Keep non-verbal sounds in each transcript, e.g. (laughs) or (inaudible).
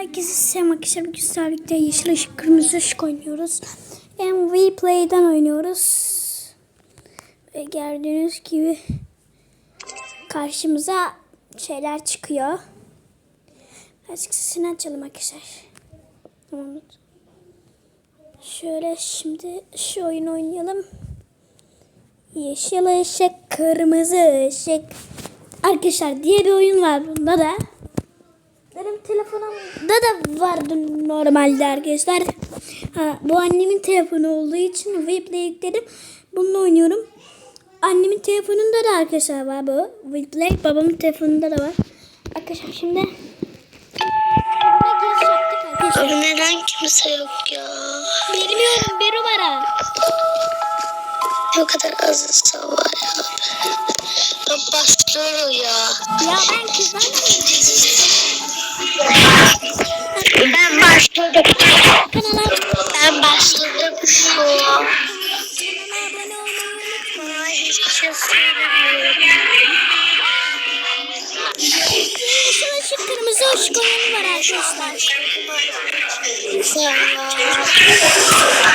Herkese selam arkadaşlar. Bugün sizlerle yeşil ışık, kırmızı ışık oynuyoruz. MV Play'den oynuyoruz. Ve gördüğünüz gibi karşımıza şeyler çıkıyor. Azıcık sesini açalım arkadaşlar. Tamam. Şöyle şimdi şu oyunu oynayalım. Yeşil ışık, kırmızı ışık. Arkadaşlar diye bir oyun var bunda da. Benim telefonumda da vardı normalde arkadaşlar. Ha, bu annemin telefonu olduğu için Weplay yükledim. Bununla oynuyorum. Annemin telefonunda da arkadaşlar var bu. Weplay. Babamın telefonunda da var. Arkadaşlar şimdi. Abi neden kimse yok ya? Bilmiyorum bir numara. Ne kadar az insan var ya. Ben başlıyorum ya. Ya ben kızım. (laughs) Ben başladım. Ben başladım şu an. Bana hiçbir şey söylemiyorum. Yeşil ışık kırmızı ışık.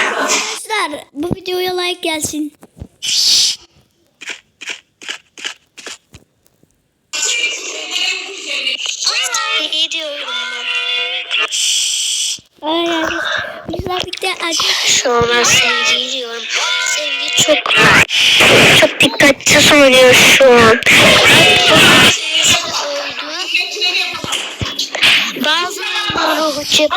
Arkadaşlar bu videoya like gelsin. Bizler birlikte. Şu an ben sevgiyi diyorum. Sevgi çok çok dikkatli söylüyor şu an. Bazıları geldi.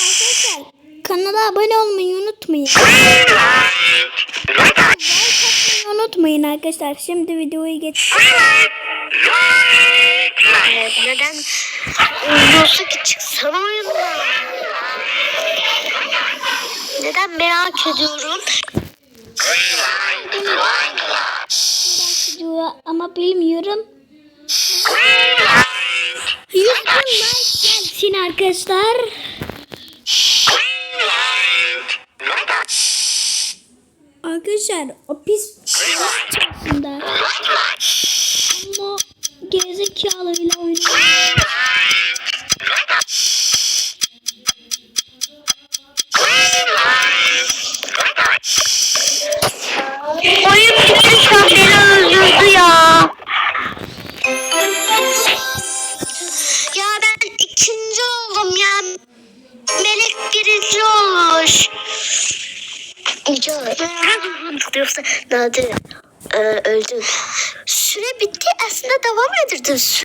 Arkadaşlar kanala abone olmayı unutmayın. Like atmayı unutmayın arkadaşlar. Şimdi videoyu geç. Evet, neden oynuyorsun ki çıksana oyundan. Neden merak ediyorum. Video ama bilmiyorum. 100 bin like gelsin arkadaşlar. Arkadaşlar o pis aslında. Ama gerizekalı olmuş. İcat. (laughs) Yoksa Nadir e, öldü. Süre bitti aslında devam edirdi.